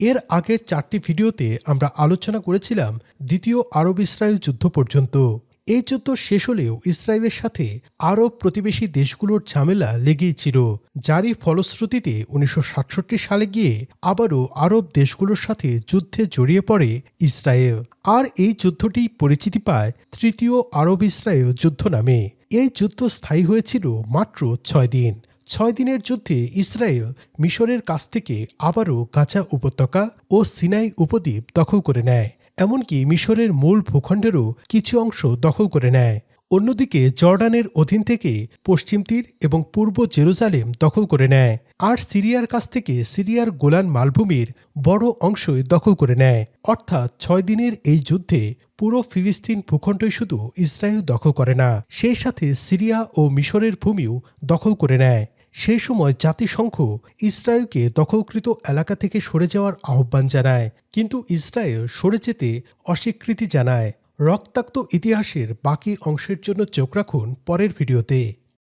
এর আগের চারটি ভিডিওতে আমরা আলোচনা করেছিলাম দ্বিতীয় আরব ইসরায়েল যুদ্ধ পর্যন্ত। এই যুদ্ধ শেষ হলেও ইসরায়েলের সাথে আরব প্রতিবেশী দেশগুলোর ঝামেলা লেগেই ছিল, যারই ফলশ্রুতিতে উনিশশো সাতষট্টি সালে গিয়ে আবারও আরব দেশগুলোর সাথে যুদ্ধে জড়িয়ে পড়ে ইসরায়েল। আর এই যুদ্ধটি পরিচিতি পায় তৃতীয় আরব ইসরায়েল যুদ্ধ নামে। এই যুদ্ধ স্থায়ী হয়েছিল মাত্র ছয় দিন। ছয় দিনের যুদ্ধে ইসরায়েল মিশরের কাছ থেকে আবারও গাজা উপত্যকা ও সিনাই উপদ্বীপ দখল করে নেয়, এমনকি মিশরের মূল ভূখণ্ডেরও কিছু অংশ দখল করে নেয়। অন্যদিকে জর্ডানের অধীন থেকে পশ্চিম তীর এবং পূর্ব জেরুজালেম দখল করে নেয়, আর সিরিয়ার কাছ থেকে সিরিয়ার গোলান মালভূমির বড় অংশই দখল করে নেয়। অর্থাৎ ছয় দিনের এই যুদ্ধে পুরো ফিলিস্তিন ভূখণ্ডই শুধু ইসরায়েল দখল করে না, সেই সাথে সিরিয়া ও মিশরের ভূমিও দখল করে নেয়। সেই সময় জাতিসংঘ ইসরায়েলকে দখলকৃত এলাকা থেকে সরে যাওয়ার আহ্বান জানায়, কিন্তু ইসরায়েল সরে যেতে অস্বীকৃতি জানায়। রক্তাক্ত ইতিহাসের বাকি অংশের জন্য চোখ রাখুন পরের ভিডিওতে।